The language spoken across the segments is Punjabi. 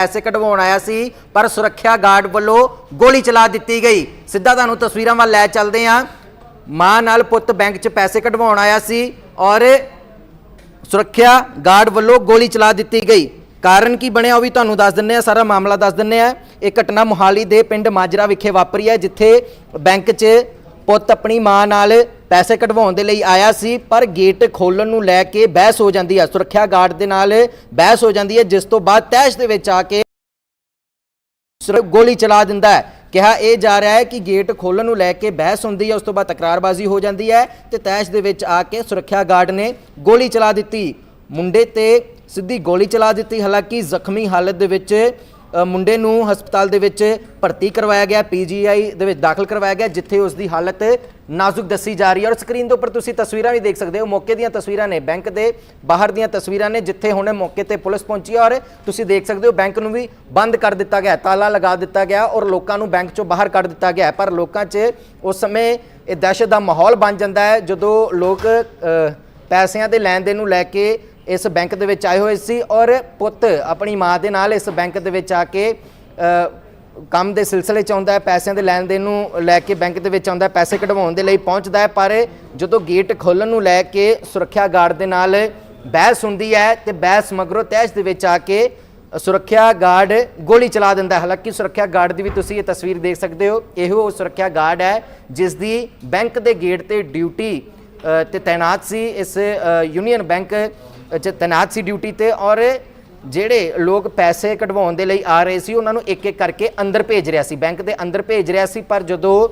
ਪੈਸੇ ਕਢਵਾਉਣ ਆਇਆ ਸੀ, ਪਰ ਸੁਰੱਖਿਆ ਗਾਰਡ ਵੱਲੋਂ ਗੋਲੀ ਚਲਾ ਦਿੱਤੀ ਗਈ। ਸਿੱਧਾ ਤੁਹਾਨੂੰ ਤਸਵੀਰਾਂ ਵੱਲ ਲੈ ਚੱਲਦੇ ਹਾਂ। ਮਾਂ ਨਾਲ ਪੁੱਤ ਬੈਂਕ 'ਚ ਪੈਸੇ ਕਢਵਾਉਣ ਆਇਆ ਸੀ ਔਰ ਸੁਰੱਖਿਆ ਗਾਰਡ ਵੱਲੋਂ ਗੋਲੀ ਚਲਾ ਦਿੱਤੀ ਗਈ। ਕਾਰਨ ਕੀ ਬਣਿਆ ਉਹ ਵੀ ਤੁਹਾਨੂੰ ਦੱਸ ਦਿੰਨੇ ਆ ਸਾਰਾ ਮਾਮਲਾ ਦੱਸ ਦਿੰਨੇ ਆ ਇਹ ਘਟਨਾ ਮੁਹਾਲੀ ਦੇ ਪਿੰਡ ਮਾਜਰਾ ਵਿਖੇ ਵਾਪਰੀ ਹੈ, ਜਿੱਥੇ ਬੈਂਕ 'ਚ ਪੁੱਤ ਆਪਣੀ ਮਾਂ ਨਾਲ ਪੈਸੇ ਕਢਵਾਉਣ ਦੇ ਲਈ ਆਇਆ ਸੀ, ਪਰ ਗੇਟ ਖੋਲਣ ਨੂੰ ਲੈ ਕੇ ਬਹਿਸ ਹੋ ਜਾਂਦੀ ਹੈ। ਸੁਰੱਖਿਆ ਗਾਰਡ ਦੇ ਨਾਲ ਬਹਿਸ ਹੋ ਜਾਂਦੀ ਹੈ, ਜਿਸ ਤੋਂ ਬਾਅਦ ਤੈਸ਼ ਦੇ ਵਿੱਚ ਆ ਕੇ ਗੋਲੀ ਚਲਾ ਦਿੰਦਾ ਹੈ। ਕਿਹਾ ਇਹ ਜਾ ਰਿਹਾ ਹੈ ਕਿ ਗੇਟ ਖੋਲਣ ਨੂੰ ਲੈ ਕੇ ਬਹਿਸ ਹੁੰਦੀ ਹੈ, ਉਸ ਤੋਂ ਬਾਅਦ ਤਕਰਾਰਬਾਜ਼ੀ ਹੋ ਜਾਂਦੀ ਹੈ ਤੇ ਤੈਸ਼ ਦੇ ਵਿੱਚ ਆ ਕੇ ਸੁਰੱਖਿਆ ਗਾਰਡ ਨੇ ਗੋਲੀ ਚਲਾ ਦਿੱਤੀ। ਮੁੰਡੇ ਤੇ ਸਿੱਧੀ ਗੋਲੀ ਚਲਾ ਦਿੱਤੀ, ਹਾਲਾਂਕਿ ਜ਼ਖਮੀ ਹਾਲਤ ਦੇ ਵਿੱਚ ਮੁੰਡੇ ਨੂੰ ਹਸਪਤਾਲ ਦੇ ਵਿੱਚ ਭਰਤੀ ਕਰਵਾਇਆ ਗਿਆ ਪੀਜੀਆਈ ਦੇ ਵਿੱਚ ਦਾਖਲ ਕਰਵਾਇਆ ਗਿਆ, ਜਿੱਥੇ ਉਸ ਦੀ ਹਾਲਤ ਨਾਜ਼ੁਕ ਦੱਸੀ ਜਾ ਰਹੀ ਹੈ। ਔਰ ਸਕਰੀਨ ਦੇ ਉੱਪਰ ਤੁਸੀਂ ਤਸਵੀਰਾਂ ਵੀ ਦੇਖ ਸਕਦੇ ਹੋ। ਮੌਕੇ ਦੀਆਂ ਤਸਵੀਰਾਂ ਨੇ, ਬੈਂਕ ਦੇ ਬਾਹਰ ਦੀਆਂ ਤਸਵੀਰਾਂ ਨੇ, ਜਿੱਥੇ ਹੁਣੇ ਮੌਕੇ ਤੇ ਪੁਲਿਸ ਪਹੁੰਚੀ ਹੈ। ਔਰ ਤੁਸੀਂ ਦੇਖ ਸਕਦੇ ਹੋ, ਬੈਂਕ ਨੂੰ ਵੀ ਬੰਦ ਕਰ ਦਿੱਤਾ ਗਿਆ, ਤਾਲਾ ਲਗਾ ਦਿੱਤਾ ਗਿਆ ਔਰ ਲੋਕਾਂ ਨੂੰ ਬੈਂਕ ਚੋਂ ਬਾਹਰ ਕੱਢ ਦਿੱਤਾ ਗਿਆ। ਪਰ ਲੋਕਾਂ 'ਚ ਉਸ ਸਮੇਂ ਇਹ ਦਹਿਸ਼ਤ ਦਾ ਮਾਹੌਲ ਬਣ ਜਾਂਦਾ ਹੈ, ਜਦੋਂ ਲੋਕ ਪੈਸਿਆਂ ਦੇ ਲੈਣ ਦੇਣ ਨੂੰ ਲੈ ਕੇ ਇਸ ਬੈਂਕ ਦੇ ਵਿੱਚ ਆਏ ਹੋਏ ਸੀ ਔਰ ਪੁੱਤ ਆਪਣੀ ਮਾਂ ਦੇ ਨਾਲ ਇਸ ਬੈਂਕ ਦੇ ਵਿੱਚ ਆ ਕੇ ਕੰਮ ਦੇ ਸਿਲਸਿਲੇ ਚ ਆਉਂਦਾ ਹੈ, ਪੈਸਿਆਂ ਦੇ ਲੈਣ ਦੇਣ ਨੂੰ ਲੈ ਕੇ ਬੈਂਕ ਦੇ ਵਿੱਚ ਆਉਂਦਾ ਹੈ, ਪੈਸੇ ਕਢਵਾਉਣ ਦੇ ਲਈ ਪਹੁੰਚਦਾ ਹੈ, ਪਰ ਜਦੋਂ ਗੇਟ ਖੋਲਣ ਨੂੰ ਲੈ ਕੇ ਸੁਰੱਖਿਆ ਗਾਰਡ ਦੇ ਨਾਲ ਬਹਿਸ ਹੁੰਦੀ ਹੈ ਤੇ ਬਹਿਸ ਮਗਰੋਂ ਤੈਸ਼ ਦੇ ਵਿੱਚ ਆ ਕੇ ਸੁਰੱਖਿਆ ਗਾਰਡ ਗੋਲੀ ਚਲਾ ਦਿੰਦਾ ਹੈ। ਹਾਲਾਂਕਿ ਸੁਰੱਖਿਆ ਗਾਰਡ ਦੀ ਵੀ ਤੁਸੀਂ ਇਹ ਤਸਵੀਰ ਦੇਖ ਸਕਦੇ ਹੋ, ਇਹੋ ਸੁਰੱਖਿਆ ਗਾਰਡ ਹੈ ਜਿਸ ਦੀ ਬੈਂਕ ਦੇ ਗੇਟ ਤੇ ਡਿਊਟੀ ਤੇ ਤਾਇਨਾਤ ਸੀ ਇਸ ਯੂਨੀਅਨ ਬੈਂਕ ਚ ਤਾਇਨਾਤ ਸੀ ਡਿਊਟੀ ਤੇ ਔਰ ਜਿਹੜੇ ਲੋਕ ਪੈਸੇ ਕਢਵਾਉਣ ਦੇ ਲਈ ਆ ਰਹੇ ਸੀ, ਉਹਨਾਂ ਨੂੰ ਇੱਕ ਇੱਕ ਕਰਕੇ ਅੰਦਰ ਭੇਜ ਰਿਹਾ ਸੀ। ਬੈਂਕ ਦੇ ਅੰਦਰ ਭੇਜ ਰਿਹਾ ਸੀ, ਪਰ ਜਦੋਂ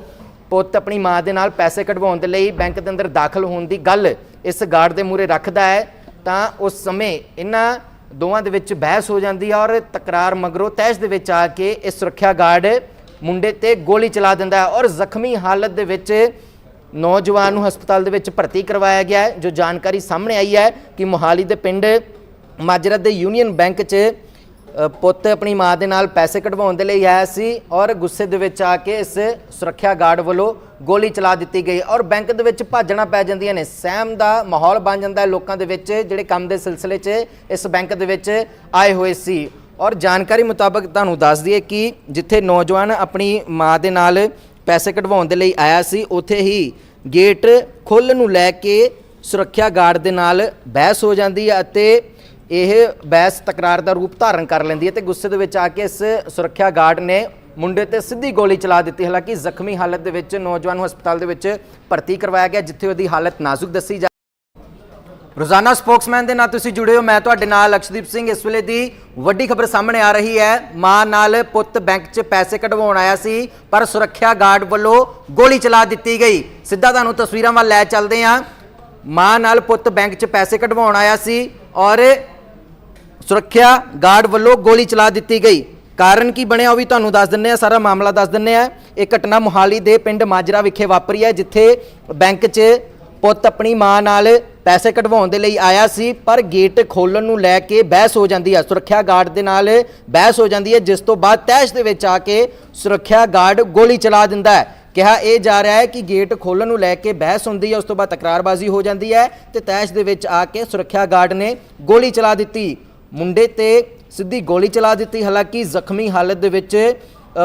ਪੁੱਤ ਆਪਣੀ ਮਾਂ ਦੇ ਨਾਲ ਪੈਸੇ ਕਢਵਾਉਣ ਦੇ ਲਈ ਬੈਂਕ ਦੇ ਅੰਦਰ ਦਾਖਲ ਹੋਣ ਦੀ ਗੱਲ ਇਸ ਗਾਰਡ ਦੇ ਮੂਹਰੇ ਰੱਖਦਾ ਹੈ, ਤਾਂ ਉਸ ਸਮੇਂ ਇਹਨਾਂ ਦੋਵਾਂ ਦੇ ਵਿੱਚ ਬਹਿਸ ਹੋ ਜਾਂਦੀ ਹੈ ਔਰ ਤਕਰਾਰ ਮਗਰੋਂ ਤੈਸ਼ ਦੇ ਵਿੱਚ ਆ ਕੇ ਇਹ ਸੁਰੱਖਿਆ ਗਾਰਡ ਮੁੰਡੇ ਤੇ ਗੋਲੀ ਚਲਾ ਦਿੰਦਾ ਹੈ ਔਰ ਜ਼ਖਮੀ ਹਾਲਤ ਦੇ ਵਿੱਚ ਨੌਜਵਾਨ ਨੂੰ ਹਸਪਤਾਲ ਦੇ ਵਿੱਚ ਭਰਤੀ ਕਰਵਾਇਆ ਗਿਆ ਹੈ, ਜੋ ਜਾਣਕਾਰੀ ਸਾਹਮਣੇ ਆਈ ਹੈ ਕਿ ਮੋਹਾਲੀ ਦੇ ਪਿੰਡ ਮਾਜਰਾ ਦੇ ਯੂਨੀਅਨ ਬੈਂਕ 'ਚ ਪੁੱਤ ਆਪਣੀ ਮਾਂ ਦੇ ਨਾਲ ਪੈਸੇ ਕਢਵਾਉਣ ਦੇ ਲਈ ਆਇਆ ਸੀ ਔਰ ਗੁੱਸੇ ਦੇ ਵਿੱਚ ਆ ਕੇ ਇਸ ਸੁਰੱਖਿਆ ਗਾਰਡ ਵੱਲੋਂ ਗੋਲੀ ਚਲਾ ਦਿੱਤੀ ਗਈ ਔਰ ਬੈਂਕ ਦੇ ਵਿੱਚ ਭਾਜਣਾ ਪੈ ਜਾਂਦੀਆਂ ਨੇ। ਸਹਿਮ ਦਾ ਮਾਹੌਲ ਬਣ ਜਾਂਦਾ ਹੈ ਲੋਕਾਂ ਦੇ ਵਿੱਚ ਜਿਹੜੇ ਕੰਮ ਦੇ ਸਿਲਸਿਲੇ 'ਚ ਇਸ ਬੈਂਕ ਦੇ ਵਿੱਚ ਆਏ ਹੋਏ ਸੀ। ਔਰ ਜਾਣਕਾਰੀ ਮੁਤਾਬਕ ਤੁਹਾਨੂੰ ਦੱਸ ਦਈਏ ਕਿ ਜਿੱਥੇ ਨੌਜਵਾਨ ਆਪਣੀ ਮਾਂ ਦੇ ਨਾਲ ਪੈਸੇ ਕਢਵਾਉਣ ਦੇ ਲਈ ਆਇਆ ਸੀ, ਉੱਥੇ ਹੀ ਗੇਟ ਖੋਲ੍ਹਣ ਨੂੰ ਲੈ ਕੇ ਸੁਰੱਖਿਆ ਗਾਰਡ ਦੇ ਨਾਲ ਬਹਿਸ ਹੋ ਜਾਂਦੀ ਹੈ ਅਤੇ ਇਹ ਬਹਿਸ ਤਕਰਾਰ ਦਾ ਰੂਪ ਧਾਰਨ ਕਰ ਲੈਂਦੀ ਹੈ ਤੇ ਗੁੱਸੇ ਦੇ ਵਿੱਚ ਆ ਕੇ ਇਸ ਸੁਰੱਖਿਆ ਗਾਰਡ ਨੇ ਮੁੰਡੇ ਤੇ ਸਿੱਧੀ ਗੋਲੀ ਚਲਾ ਦਿੱਤੀ। ਹਾਲਾਂਕਿ ਜ਼ਖਮੀ ਹਾਲਤ ਦੇ ਵਿੱਚ ਨੌਜਵਾਨ ਨੂੰ ਹਸਪਤਾਲ ਦੇ ਵਿੱਚ ਭਰਤੀ ਕਰਵਾਇਆ ਗਿਆ, ਜਿੱਥੇ ਉਹਦੀ ਹਾਲਤ ਨਾਜ਼ੁਕ ਦੱਸੀ ਜਾ ਰੋਜ਼ਾਨਾ ਸਪੋਕਸਮੈਨ ਦੇ ਨਾਲ ਤੁਸੀਂ ਜੁੜੇ ਹੋ। ਮੈਂ ਤੁਹਾਡੇ ਨਾਲ ਲਕਸ਼ਦੀਪ ਸਿੰਘ। ਇਸ ਵੇਲੇ ਦੀ ਵੱਡੀ ਖਬਰ ਸਾਹਮਣੇ ਆ ਰਹੀ ਹੈ। ਮਾਂ ਨਾਲ ਪੁੱਤ ਬੈਂਕ 'ਚ ਪੈਸੇ ਕਢਵਾਉਣ ਆਇਆ ਸੀ, ਪਰ ਸੁਰੱਖਿਆ ਗਾਰਡ ਵੱਲੋਂ ਗੋਲੀ ਚਲਾ ਦਿੱਤੀ ਗਈ। ਸਿੱਧਾ ਤੁਹਾਨੂੰ ਤਸਵੀਰਾਂ ਵੱਲ ਲੈ ਚੱਲਦੇ ਹਾਂ। ਮਾਂ ਨਾਲ ਪੁੱਤ ਬੈਂਕ 'ਚ ਪੈਸੇ ਕਢਵਾਉਣ ਆਇਆ ਸੀ ਔਰ ਸੁਰੱਖਿਆ ਗਾਰਡ ਵੱਲੋਂ ਗੋਲੀ ਚਲਾ ਦਿੱਤੀ ਗਈ। ਕਾਰਨ ਕੀ ਬਣਿਆ ਉਹ ਵੀ ਤੁਹਾਨੂੰ ਦੱਸ ਦਿੰਨੇ ਆ ਸਾਰਾ ਮਾਮਲਾ ਦੱਸ ਦਿੰਨੇ ਆ ਇਹ ਘਟਨਾ ਮੁਹਾਲੀ ਦੇ ਪਿੰਡ ਮਾਜਰਾ ਵਿਖੇ ਵਾਪਰੀ ਹੈ, ਜਿੱਥੇ ਬੈਂਕ 'ਚ ਪੁੱਤ ਆਪਣੀ ਮਾਂ ਨਾਲ ਪੈਸੇ ਕਢਵਾਉਣ ਦੇ ਲਈ ਆਇਆ ਸੀ, ਪਰ ਗੇਟ ਖੋਲਣ ਨੂੰ ਲੈ ਕੇ ਬਹਿਸ ਹੋ ਜਾਂਦੀ ਹੈ। ਸੁਰੱਖਿਆ ਗਾਰਡ ਦੇ ਨਾਲ ਬਹਿਸ ਹੋ ਜਾਂਦੀ ਹੈ, ਜਿਸ ਤੋਂ ਬਾਅਦ ਤੈਸ਼ ਦੇ ਵਿੱਚ ਆ ਕੇ ਸੁਰੱਖਿਆ ਗਾਰਡ ਗੋਲੀ ਚਲਾ ਦਿੰਦਾ ਹੈ। ਕਿਹਾ ਇਹ ਜਾ ਰਿਹਾ ਹੈ ਕਿ ਗੇਟ ਖੋਲਣ ਨੂੰ ਲੈ ਕੇ ਬਹਿਸ ਹੁੰਦੀ ਹੈ, ਉਸ ਤੋਂ ਬਾਅਦ ਤਕਰਾਰਬਾਜ਼ੀ ਹੋ ਜਾਂਦੀ ਹੈ ਤੇ ਤੈਸ਼ ਦੇ ਵਿੱਚ ਆ ਕੇ ਸੁਰੱਖਿਆ ਗਾਰਡ ਨੇ ਗੋਲੀ ਚਲਾ ਦਿੱਤੀ। ਮੁੰਡੇ ਤੇ ਸਿੱਧੀ ਗੋਲੀ ਚਲਾ ਦਿੱਤੀ, ਹਾਲਾਂਕਿ ਜ਼ਖਮੀ ਹਾਲਤ ਦੇ ਵਿੱਚ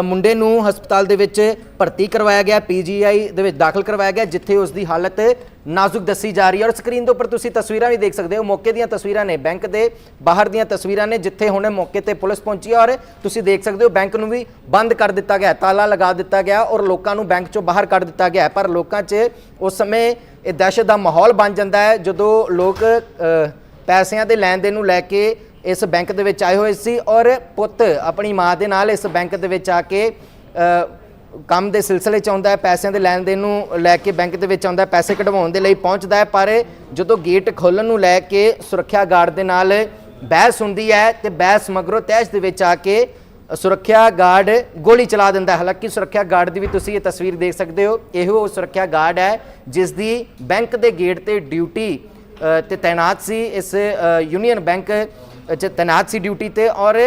ਮੁੰਡੇ ਨੂੰ ਹਸਪਤਾਲ ਦੇ ਵਿੱਚ ਭਰਤੀ ਕਰਵਾਇਆ ਗਿਆ ਪੀਜੀਆਈ ਦੇ ਵਿੱਚ ਦਾਖਲ ਕਰਵਾਇਆ ਗਿਆ, ਜਿੱਥੇ ਉਸ ਦੀ ਹਾਲਤ ਨਾਜ਼ੁਕ ਦੱਸੀ ਜਾ ਰਹੀ ਹੈ। ਔਰ ਸਕਰੀਨ ਦੇ ਉੱਪਰ ਤੁਸੀਂ ਤਸਵੀਰਾਂ ਵੀ ਦੇਖ ਸਕਦੇ ਹੋ। ਮੌਕੇ ਦੀਆਂ ਤਸਵੀਰਾਂ ਨੇ, ਬੈਂਕ ਦੇ ਬਾਹਰ ਦੀਆਂ ਤਸਵੀਰਾਂ ਨੇ, ਜਿੱਥੇ ਹੁਣੇ ਮੌਕੇ ਤੇ ਪੁਲਿਸ ਪਹੁੰਚੀ ਹੈ। ਔਰ ਤੁਸੀਂ ਦੇਖ ਸਕਦੇ ਹੋ, ਬੈਂਕ ਨੂੰ ਵੀ ਬੰਦ ਕਰ ਦਿੱਤਾ ਗਿਆ ਤਾਲਾ ਲਗਾ ਦਿੱਤਾ ਗਿਆ ਔਰ ਲੋਕਾਂ ਨੂੰ ਬੈਂਕ ਚੋਂ ਬਾਹਰ ਕੱਢ ਦਿੱਤਾ ਗਿਆ ਪਰ ਲੋਕਾਂ 'ਚ ਉਸ ਸਮੇਂ ਇਹ ਦਹਿਸ਼ਤ ਦਾ ਮਾਹੌਲ ਬਣ ਜਾਂਦਾ ਹੈ, ਜਦੋਂ ਲੋਕ ਪੈਸਿਆਂ ਦੇ ਲੈਣ ਦੇਣ ਨੂੰ ਲੈ ਕੇ ਇਸ ਬੈਂਕ ਦੇ ਵਿੱਚ ਆਏ ਹੋਏ ਸੀ ਔਰ ਪੁੱਤ ਆਪਣੀ ਮਾਂ ਦੇ ਨਾਲ ਇਸ ਬੈਂਕ ਦੇ ਵਿੱਚ ਆ ਕੇ ਕੰਮ ਦੇ ਸਿਲਸਿਲੇ ਚ ਆਉਂਦਾ ਹੈ, ਪੈਸਿਆਂ ਦੇ ਲੈਣ ਦੇਣ ਨੂੰ ਲੈ ਕੇ ਬੈਂਕ ਦੇ ਵਿੱਚ ਆਉਂਦਾ ਹੈ, ਪੈਸੇ ਕਢਵਾਉਣ ਦੇ ਲਈ ਪਹੁੰਚਦਾ ਹੈ, ਪਰ ਜਦੋਂ ਗੇਟ ਖੋਲਣ ਨੂੰ ਲੈ ਕੇ ਸੁਰੱਖਿਆ ਗਾਰਡ ਦੇ ਨਾਲ ਬਹਿਸ ਹੁੰਦੀ ਹੈ ਤੇ ਬਹਿਸ ਮਗਰੋਂ ਤੈਸ਼ ਦੇ ਵਿੱਚ ਆ ਕੇ ਸੁਰੱਖਿਆ ਗਾਰਡ ਗੋਲੀ ਚਲਾ ਦਿੰਦਾ ਹਾਲਾਂਕਿ ਸੁਰੱਖਿਆ ਗਾਰਡ ਦੀ ਵੀ ਤੁਸੀਂ ਇਹ ਤਸਵੀਰ ਦੇਖ ਸਕਦੇ ਹੋ, ਇਹੋ ਉਹ ਸੁਰੱਖਿਆ ਗਾਰਡ ਹੈ ਜਿਸ ਦੀ ਬੈਂਕ ਦੇ ਗੇਟ ਤੇ ਡਿਊਟੀ ਤੇ ਤਾਇਨਾਤ ਸੀ ਇਸ ਯੂਨੀਅਨ ਬੈਂਕ ਚ ਤਾਇਨਾਤ ਸੀ ਡਿਊਟੀ ਤੇ ਔਰ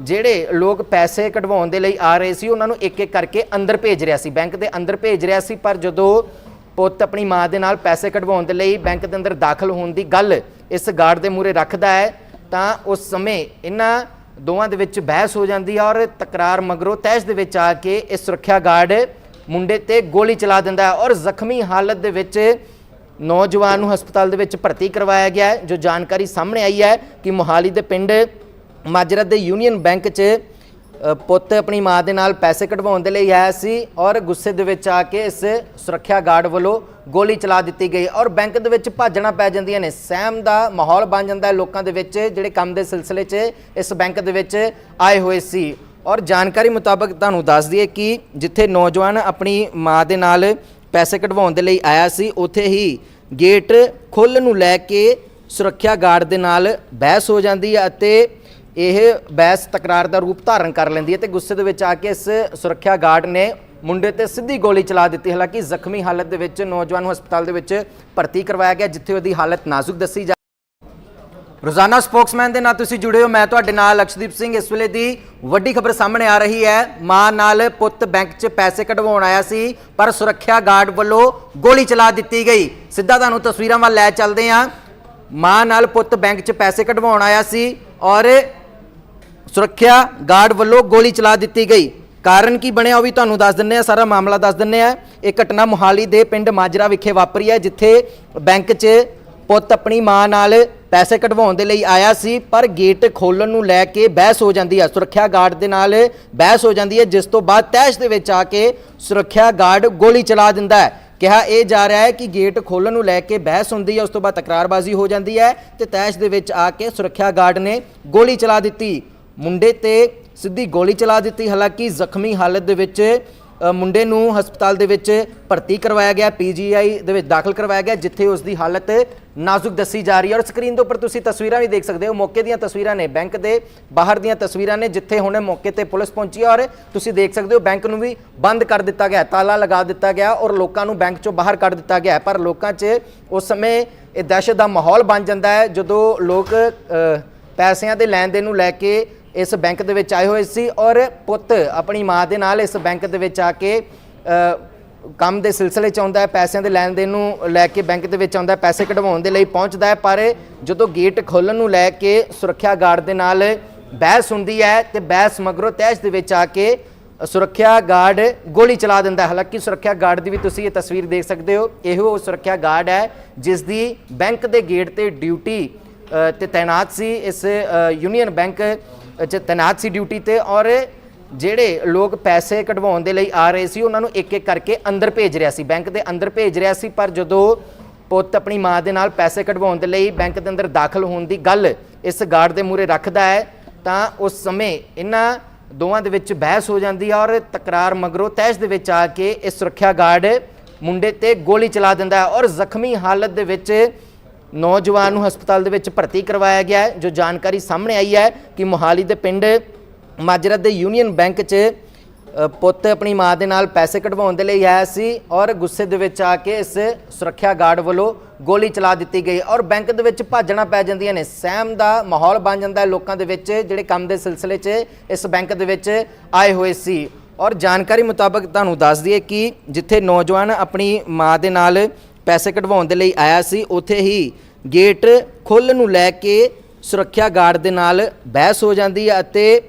ਜਿਹੜੇ ਲੋਕ ਪੈਸੇ ਕਢਵਾਉਣ ਦੇ ਲਈ ਆ ਰਹੇ ਸੀ, ਉਹਨਾਂ ਨੂੰ ਇੱਕ ਇੱਕ ਕਰਕੇ ਅੰਦਰ ਭੇਜ ਰਿਹਾ ਸੀ। ਬੈਂਕ ਦੇ ਅੰਦਰ ਭੇਜ ਰਿਹਾ ਸੀ, ਪਰ ਜਦੋਂ ਪੁੱਤ ਆਪਣੀ ਮਾਂ ਦੇ ਨਾਲ ਪੈਸੇ ਕਢਵਾਉਣ ਦੇ ਲਈ ਬੈਂਕ ਦੇ ਅੰਦਰ ਦਾਖਲ ਹੋਣ ਦੀ ਗੱਲ ਇਸ ਗਾਰਡ ਦੇ ਮੂਹਰੇ ਰੱਖਦਾ ਹੈ, ਤਾਂ ਉਸ ਸਮੇਂ ਇਹਨਾਂ ਦੋਵਾਂ ਦੇ ਵਿੱਚ ਬਹਿਸ ਹੋ ਜਾਂਦੀ ਹੈ ਔਰ ਤਕਰਾਰ ਮਗਰੋਂ ਤੈਸ਼ ਦੇ ਵਿੱਚ ਆ ਕੇ ਇਹ ਸੁਰੱਖਿਆ ਗਾਰਡ ਮੁੰਡੇ ਤੇ ਗੋਲੀ ਚਲਾ ਦਿੰਦਾ ਹੈ ਔਰ ਜ਼ਖਮੀ ਹਾਲਤ ਦੇ ਵਿੱਚ ਨੌਜਵਾਨ ਨੂੰ ਹਸਪਤਾਲ ਦੇ ਵਿੱਚ ਭਰਤੀ ਕਰਵਾਇਆ ਗਿਆ ਹੈ, ਜੋ ਜਾਣਕਾਰੀ ਸਾਹਮਣੇ ਆਈ ਹੈ ਕਿ ਮੋਹਾਲੀ ਦੇ ਪਿੰਡ ਮਾਜਰਾ ਦੇ ਯੂਨੀਅਨ ਬੈਂਕ 'ਚ ਪੁੱਤ ਆਪਣੀ ਮਾਂ ਦੇ ਨਾਲ ਪੈਸੇ ਕਢਵਾਉਣ ਦੇ ਲਈ ਆਇਆ ਸੀ ਔਰ ਗੁੱਸੇ ਦੇ ਵਿੱਚ ਆ ਕੇ ਇਸ ਸੁਰੱਖਿਆ ਗਾਰਡ ਵੱਲੋਂ ਗੋਲੀ ਚਲਾ ਦਿੱਤੀ ਗਈ ਔਰ ਬੈਂਕ ਦੇ ਵਿੱਚ ਭਾਜਣਾ ਪੈ ਜਾਂਦੀਆਂ ਨੇ। ਸਹਿਮ ਦਾ ਮਾਹੌਲ ਬਣ ਜਾਂਦਾ ਹੈ ਲੋਕਾਂ ਦੇ ਵਿੱਚ, ਜਿਹੜੇ ਕੰਮ ਦੇ ਸਿਲਸਿਲੇ 'ਚ ਇਸ ਬੈਂਕ ਦੇ ਵਿੱਚ ਆਏ ਹੋਏ ਸੀ। ਔਰ ਜਾਣਕਾਰੀ ਮੁਤਾਬਕ ਤੁਹਾਨੂੰ ਦੱਸ ਦਈਏ ਕਿ ਜਿੱਥੇ ਨੌਜਵਾਨ ਆਪਣੀ ਮਾਂ ਦੇ ਨਾਲ ਪੈਸੇ ਕਢਵਾਉਣ ਦੇ ਲਈ ਆਇਆ ਸੀ, ਉੱਥੇ ਹੀ ਗੇਟ ਖੋਲ੍ਹਣ ਨੂੰ ਲੈ ਕੇ ਸੁਰੱਖਿਆ ਗਾਰਡ ਦੇ ਨਾਲ ਬਹਿਸ ਹੋ ਜਾਂਦੀ ਹੈ ਅਤੇ ਇਹ ਬਹਿਸ ਤਕਰਾਰ ਦਾ ਰੂਪ ਧਾਰਨ ਕਰ ਲੈਂਦੀ ਹੈ ਤੇ ਗੁੱਸੇ ਦੇ ਵਿੱਚ ਆ ਕੇ ਇਸ ਸੁਰੱਖਿਆ ਗਾਰਡ ਨੇ ਮੁੰਡੇ ਤੇ ਸਿੱਧੀ ਗੋਲੀ ਚਲਾ ਦਿੱਤੀ। ਹਾਲਾਂਕਿ ਜ਼ਖਮੀ ਹਾਲਤ ਦੇ ਵਿੱਚ ਨੌਜਵਾਨ ਨੂੰ ਹਸਪਤਾਲ ਦੇ ਵਿੱਚ ਭਰਤੀ ਕਰਵਾਇਆ ਗਿਆ, ਜਿੱਥੇ ਉਹਦੀ ਹਾਲਤ ਨਾਜ਼ੁਕ ਦੱਸੀ ਜਾ ਰੋਜ਼ਾਨਾ ਸਪੋਕਸਮੈਨ ਦੇ ਨਾਲ ਤੁਸੀਂ ਜੁੜੇ ਹੋ। ਮੈਂ ਤੁਹਾਡੇ ਨਾਲ ਅਕਸ਼ਦੀਪ ਸਿੰਘ। ਇਸ ਵੇਲੇ ਦੀ ਵੱਡੀ ਖਬਰ ਸਾਹਮਣੇ ਆ ਰਹੀ ਹੈ। ਮਾਂ ਨਾਲ ਪੁੱਤ ਬੈਂਕ 'ਚ ਪੈਸੇ ਕਢਵਾਉਣ ਆਇਆ ਸੀ, ਪਰ ਸੁਰੱਖਿਆ ਗਾਰਡ ਵੱਲੋਂ ਗੋਲੀ ਚਲਾ ਦਿੱਤੀ ਗਈ। ਸਿੱਧਾ ਤੁਹਾਨੂੰ ਤਸਵੀਰਾਂ ਵੱਲ ਲੈ ਚੱਲਦੇ ਹਾਂ। ਮਾਂ ਨਾਲ ਪੁੱਤ ਬੈਂਕ 'ਚ ਪੈਸੇ ਕਢਵਾਉਣ ਆਇਆ ਸੀ ਔਰ ਸੁਰੱਖਿਆ ਗਾਰਡ ਵੱਲੋਂ ਗੋਲੀ ਚਲਾ ਦਿੱਤੀ ਗਈ। ਕਾਰਨ ਕੀ ਬਣਿਆ ਉਹ ਵੀ ਤੁਹਾਨੂੰ ਦੱਸ ਦਿੰਨੇ ਆ ਸਾਰਾ ਮਾਮਲਾ ਦੱਸ ਦਿੰਨੇ ਆ ਇਹ ਘਟਨਾ ਮੁਹਾਲੀ ਦੇ ਪਿੰਡ ਮਾਜਰਾ ਵਿਖੇ ਵਾਪਰੀ ਹੈ, ਜਿੱਥੇ ਬੈਂਕ 'ਚ ਪੁੱਤ ਆਪਣੀ ਮਾਂ ਨਾਲ ਪੈਸੇ ਕਢਵਾਉਣ ਦੇ ਲਈ ਆਇਆ ਸੀ, ਪਰ ਗੇਟ ਖੋਲਣ ਨੂੰ ਲੈ ਕੇ ਬਹਿਸ ਹੋ ਜਾਂਦੀ ਹੈ। ਸੁਰੱਖਿਆ ਗਾਰਡ ਦੇ ਨਾਲ ਬਹਿਸ ਹੋ ਜਾਂਦੀ ਹੈ, ਜਿਸ ਤੋਂ ਬਾਅਦ ਤੈਸ਼ ਦੇ ਵਿੱਚ ਆ ਕੇ ਸੁਰੱਖਿਆ ਗਾਰਡ ਗੋਲੀ ਚਲਾ ਦਿੰਦਾ ਹੈ। ਕਿਹਾ ਇਹ ਜਾ ਰਿਹਾ ਹੈ ਕਿ ਗੇਟ ਖੋਲਣ ਨੂੰ ਲੈ ਕੇ ਬਹਿਸ ਹੁੰਦੀ ਹੈ, ਉਸ ਤੋਂ ਬਾਅਦ ਤਕਰਾਰਬਾਜ਼ੀ ਹੋ ਜਾਂਦੀ ਹੈ ਤੇ ਤੈਸ਼ ਦੇ ਵਿੱਚ ਆ ਕੇ ਸੁਰੱਖਿਆ ਗਾਰਡ ਨੇ ਗੋਲੀ ਚਲਾ ਦਿੱਤੀ। ਮੁੰਡੇ ਤੇ ਸਿੱਧੀ ਗੋਲੀ ਚਲਾ ਦਿੱਤੀ, ਹਾਲਾਂਕਿ ਜ਼ਖਮੀ ਹਾਲਤ ਦੇ ਵਿੱਚ ਮੁੰਡੇ ਨੂੰ ਹਸਪਤਾਲ ਦੇ ਵਿੱਚ ਭਰਤੀ ਕਰਵਾਇਆ ਗਿਆ ਪੀਜੀਆਈ ਦੇ ਵਿੱਚ ਦਾਖਲ ਕਰਵਾਇਆ ਗਿਆ, ਜਿੱਥੇ ਉਸ ਦੀ ਹਾਲਤ ਨਾਜ਼ੁਕ ਦੱਸੀ ਜਾ ਰਹੀ ਹੈ। ਔਰ ਸਕਰੀਨ ਦੇ ਉੱਪਰ ਤੁਸੀਂ ਤਸਵੀਰਾਂ ਵੀ ਦੇਖ ਸਕਦੇ ਹੋ। ਮੌਕੇ ਦੀਆਂ ਤਸਵੀਰਾਂ ਨੇ, ਬੈਂਕ ਦੇ ਬਾਹਰ ਦੀਆਂ ਤਸਵੀਰਾਂ ਨੇ, ਜਿੱਥੇ ਹੁਣੇ ਮੌਕੇ ਤੇ ਪੁਲਿਸ ਪਹੁੰਚੀ ਔਰ ਤੁਸੀਂ ਦੇਖ ਸਕਦੇ ਹੋ, ਬੈਂਕ ਨੂੰ ਵੀ ਬੰਦ ਕਰ ਦਿੱਤਾ ਗਿਆ ਤਾਲਾ ਲਗਾ ਦਿੱਤਾ ਗਿਆ ਔਰ ਲੋਕਾਂ ਨੂੰ ਬੈਂਕ ਚੋਂ ਬਾਹਰ ਕੱਢ ਦਿੱਤਾ ਗਿਆ ਪਰ ਲੋਕਾਂ 'ਚ ਉਸ ਸਮੇਂ ਇਹ ਦਹਿਸ਼ਤ ਦਾ ਮਾਹੌਲ ਬਣ ਜਾਂਦਾ ਹੈ, ਜਦੋਂ ਲੋਕ ਪੈਸਿਆਂ ਦੇ ਲੈਣ ਦੇਣ ਨੂੰ ਲੈ ਕੇ ਇਸ ਬੈਂਕ ਦੇ ਵਿੱਚ ਆਏ ਹੋਏ ਸੀ ਔਰ ਪੁੱਤ ਆਪਣੀ ਮਾਂ ਦੇ ਨਾਲ ਇਸ ਬੈਂਕ ਦੇ ਵਿੱਚ ਆ ਕੇ ਕੰਮ ਦੇ ਸਿਲਸਿਲੇ ਚ ਆਉਂਦਾ ਹੈ, ਪੈਸਿਆਂ ਦੇ ਲੈਣ ਦੇਣ ਨੂੰ ਲੈ ਕੇ ਬੈਂਕ ਦੇ ਵਿੱਚ ਆਉਂਦਾ ਹੈ, ਪੈਸੇ ਕਢਵਾਉਣ ਦੇ ਲਈ ਪਹੁੰਚਦਾ ਹੈ, ਪਰ ਜਦੋਂ ਗੇਟ ਖੋਲਣ ਨੂੰ ਲੈ ਕੇ ਸੁਰੱਖਿਆ ਗਾਰਡ ਦੇ ਨਾਲ ਬਹਿਸ ਹੁੰਦੀ ਹੈ ਤੇ ਬਹਿਸ ਮਗਰੋਂ ਤੈਸ਼ ਦੇ ਵਿੱਚ ਆ ਕੇ ਸੁਰੱਖਿਆ ਗਾਰਡ ਗੋਲੀ ਚਲਾ ਦਿੰਦਾ ਹੈ। ਹਾਲਾਂਕਿ ਸੁਰੱਖਿਆ ਗਾਰਡ ਦੀ ਵੀ ਤੁਸੀਂ ਇਹ ਤਸਵੀਰ ਦੇਖ ਸਕਦੇ ਹੋ, ਇਹੋ ਸੁਰੱਖਿਆ ਗਾਰਡ ਹੈ ਜਿਸ ਦੀ ਬੈਂਕ ਦੇ ਗੇਟ ਤੇ ਡਿਊਟੀ ਤੇ ਤਾਇਨਾਤ ਸੀ ਇਸ ਯੂਨੀਅਨ ਬੈਂਕ ਚ ਤਾਇਨਾਤ ਸੀ ਡਿਊਟੀ ਤੇ ਔਰ ਜਿਹੜੇ ਲੋਕ ਪੈਸੇ ਕਢਵਾਉਣ ਦੇ ਲਈ ਆ ਰਹੇ ਸੀ, ਉਹਨਾਂ ਨੂੰ ਇੱਕ ਇੱਕ ਕਰਕੇ ਅੰਦਰ ਭੇਜ ਰਿਹਾ ਸੀ। ਬੈਂਕ ਦੇ ਅੰਦਰ ਭੇਜ ਰਿਹਾ ਸੀ, ਪਰ ਜਦੋਂ ਪੁੱਤ ਆਪਣੀ ਮਾਂ ਦੇ ਨਾਲ ਪੈਸੇ ਕਢਵਾਉਣ ਦੇ ਲਈ ਬੈਂਕ ਦੇ ਅੰਦਰ ਦਾਖਲ ਹੋਣ ਦੀ ਗੱਲ ਇਸ ਗਾਰਡ ਦੇ ਮੂਹਰੇ ਰੱਖਦਾ ਹੈ, ਤਾਂ ਉਸ ਸਮੇਂ ਇਹਨਾਂ ਦੋਵਾਂ ਦੇ ਵਿੱਚ ਬਹਿਸ ਹੋ ਜਾਂਦੀ ਹੈ ਔਰ ਤਕਰਾਰ ਮਗਰੋਂ ਤੈਸ਼ ਦੇ ਵਿੱਚ ਆ ਕੇ ਇਹ ਸੁਰੱਖਿਆ ਗਾਰਡ ਮੁੰਡੇ ਤੇ ਗੋਲੀ ਚਲਾ ਦਿੰਦਾ ਹੈ ਔਰ ਜ਼ਖਮੀ ਹਾਲਤ ਦੇ ਵਿੱਚ ਨੌਜਵਾਨ ਨੂੰ ਹਸਪਤਾਲ ਦੇ ਵਿੱਚ ਭਰਤੀ ਕਰਵਾਇਆ ਗਿਆ ਹੈ ਜੋ ਜਾਣਕਾਰੀ ਸਾਹਮਣੇ ਆਈ ਹੈ ਕਿ ਮੋਹਾਲੀ ਦੇ ਪਿੰਡ ਮਾਜਰਾ ਦੇ ਯੂਨੀਅਨ ਬੈਂਕ 'ਚ ਅ, ਪੁੱਤ ਆਪਣੀ ਮਾਂ ਦੇ ਨਾਲ ਪੈਸੇ ਕਢਵਾਉਣ ਦੇ ਲਈ ਆਇਆ ਸੀ ਔਰ ਗੁੱਸੇ ਦੇ ਵਿੱਚ ਆ ਕੇ ਇਸ ਸੁਰੱਖਿਆ ਗਾਰਡ ਵੱਲੋਂ ਗੋਲੀ ਚਲਾ ਦਿੱਤੀ ਗਈ ਔਰ ਬੈਂਕ ਦੇ ਵਿੱਚ ਭਾਜਣਾ ਪੈ ਜਾਂਦੀਆਂ ਨੇ। ਸਹਿਮ ਦਾ ਮਾਹੌਲ ਬਣ ਜਾਂਦਾ ਹੈ ਲੋਕਾਂ ਦੇ ਵਿੱਚ ਜਿਹੜੇ ਕੰਮ ਦੇ ਸਿਲਸਿਲੇ 'ਚ ਇਸ ਬੈਂਕ ਦੇ ਵਿੱਚ ਆਏ ਹੋਏ ਸੀ। ਔਰ ਜਾਣਕਾਰੀ ਮੁਤਾਬਕ ਤੁਹਾਨੂੰ ਦੱਸ ਦਈਏ ਕਿ ਜਿੱਥੇ ਨੌਜਵਾਨ ਆਪਣੀ ਮਾਂ ਦੇ ਨਾਲ ਪੈਸੇ ਕਢਵਾਉਣ ਦੇ ਲਈ ਆਇਆ ਸੀ, ਉੱਥੇ ਹੀ ਗੇਟ ਖੋਲ੍ਹਣ ਨੂੰ ਲੈ ਕੇ ਸੁਰੱਖਿਆ ਗਾਰਡ ਦੇ ਨਾਲ ਬਹਿਸ ਹੋ ਜਾਂਦੀ ਹੈ ਅਤੇ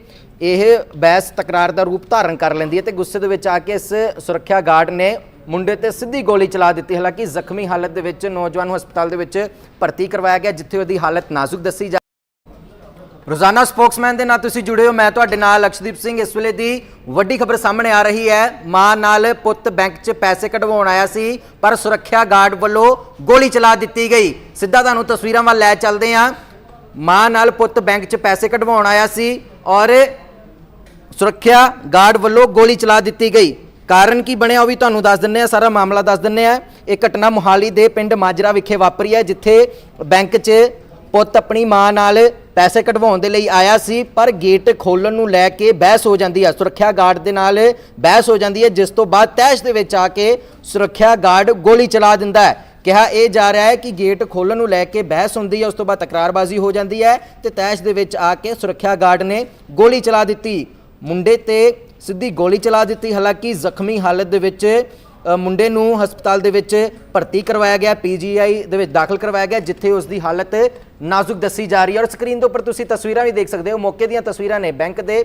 ਇਹ ਬਹਿਸ ਤਕਰਾਰ ਦਾ ਰੂਪ ਧਾਰਨ ਕਰ ਲੈਂਦੀ ਹੈ ਤੇ ਗੁੱਸੇ ਦੇ ਵਿੱਚ ਆ ਕੇ ਇਸ ਸੁਰੱਖਿਆ ਗਾਰਡ ਨੇ ਮੁੰਡੇ ਤੇ ਸਿੱਧੀ ਗੋਲੀ ਚਲਾ ਦਿੱਤੀ। ਹਾਲਾਂਕਿ ਜ਼ਖਮੀ ਹਾਲਤ ਦੇ ਵਿੱਚ ਨੌਜਵਾਨ ਨੂੰ ਹਸਪਤਾਲ ਦੇ ਵਿੱਚ ਭਰਤੀ ਕਰਵਾਇਆ ਗਿਆ, ਜਿੱਥੇ ਉਹਦੀ ਹਾਲਤ ਨਾਜ਼ੁਕ ਦੱਸੀ ਜਾ ਰੋਜ਼ਾਨਾ ਸਪੋਕਸਮੈਨ ਦੇ ਨਾਲ ਤੁਸੀਂ ਜੁੜੇ ਹੋ। ਮੈਂ ਤੁਹਾਡੇ ਨਾਲ ਲਕਸ਼ਦੀਪ ਸਿੰਘ। ਇਸ ਵੇਲੇ ਦੀ ਵੱਡੀ ਖਬਰ ਸਾਹਮਣੇ ਆ ਰਹੀ ਹੈ। ਮਾਂ ਨਾਲ ਪੁੱਤ ਬੈਂਕ 'ਚ ਪੈਸੇ ਕਢਵਾਉਣ ਆਇਆ ਸੀ, ਪਰ ਸੁਰੱਖਿਆ ਗਾਰਡ ਵੱਲੋਂ ਗੋਲੀ ਚਲਾ ਦਿੱਤੀ ਗਈ। ਸਿੱਧਾ ਤੁਹਾਨੂੰ ਤਸਵੀਰਾਂ ਵੱਲ ਲੈ ਚੱਲਦੇ ਹਾਂ। ਮਾਂ ਨਾਲ ਪੁੱਤ ਬੈਂਕ 'ਚ ਪੈਸੇ ਕਢਵਾਉਣ ਆਇਆ ਸੀ ਔਰ ਸੁਰੱਖਿਆ ਗਾਰਡ ਵੱਲੋਂ ਗੋਲੀ ਚਲਾ ਦਿੱਤੀ ਗਈ। ਕਾਰਨ ਕੀ ਬਣਿਆ ਉਹ ਵੀ ਤੁਹਾਨੂੰ ਦੱਸ ਦਿੰਨੇ ਆ ਸਾਰਾ ਮਾਮਲਾ ਦੱਸ ਦਿੰਨੇ ਆ ਇਹ ਘਟਨਾ ਮੁਹਾਲੀ ਦੇ ਪਿੰਡ ਮਾਜਰਾ ਵਿਖੇ ਵਾਪਰੀ ਹੈ, ਜਿੱਥੇ ਬੈਂਕ 'ਚ ਪੁੱਤ ਆਪਣੀ ਮਾਂ ਨਾਲ ਪੈਸੇ ਕਢਵਾਉਣ ਦੇ ਲਈ ਆਇਆ ਸੀ, ਪਰ ਗੇਟ ਖੋਲਣ ਨੂੰ ਲੈ ਕੇ ਬਹਿਸ ਹੋ ਜਾਂਦੀ ਹੈ। ਸੁਰੱਖਿਆ ਗਾਰਡ ਦੇ ਨਾਲ ਬਹਿਸ ਹੋ ਜਾਂਦੀ ਹੈ, ਜਿਸ ਤੋਂ ਬਾਅਦ ਤੈਸ਼ ਦੇ ਵਿੱਚ ਆ ਕੇ ਸੁਰੱਖਿਆ ਗਾਰਡ ਗੋਲੀ ਚਲਾ ਦਿੰਦਾ ਹੈ। ਕਿਹਾ ਇਹ ਜਾ ਰਿਹਾ ਹੈ ਕਿ ਗੇਟ ਖੋਲਣ ਨੂੰ ਲੈ ਕੇ ਬਹਿਸ ਹੁੰਦੀ ਹੈ, ਉਸ ਤੋਂ ਬਾਅਦ ਤਕਰਾਰਬਾਜ਼ੀ ਹੋ ਜਾਂਦੀ ਹੈ ਤੇ ਤੈਸ਼ ਦੇ ਵਿੱਚ ਆ ਕੇ ਸੁਰੱਖਿਆ ਗਾਰਡ ਨੇ ਗੋਲੀ ਚਲਾ ਦਿੱਤੀ। ਮੁੰਡੇ ਤੇ ਸਿੱਧੀ ਗੋਲੀ ਚਲਾ ਦਿੱਤੀ, ਹਾਲਾਂਕਿ ਜ਼ਖਮੀ ਹਾਲਤ ਦੇ ਵਿੱਚ ਮੁੰਡੇ ਨੂੰ ਹਸਪਤਾਲ ਦੇ ਵਿੱਚ ਭਰਤੀ ਕਰਵਾਇਆ ਗਿਆ ਪੀਜੀਆਈ ਦੇ ਵਿੱਚ ਦਾਖਲ ਕਰਵਾਇਆ ਗਿਆ, ਜਿੱਥੇ ਉਸ ਦੀ ਹਾਲਤ ਨਾਜ਼ੁਕ ਦੱਸੀ ਜਾ ਰਹੀ ਹੈ। ਔਰ ਸਕਰੀਨ ਦੇ ਉੱਪਰ ਤੁਸੀਂ ਤਸਵੀਰਾਂ ਵੀ ਦੇਖ ਸਕਦੇ ਹੋ। ਮੌਕੇ ਦੀਆਂ ਤਸਵੀਰਾਂ ਨੇ ਬੈਂਕ ਦੇ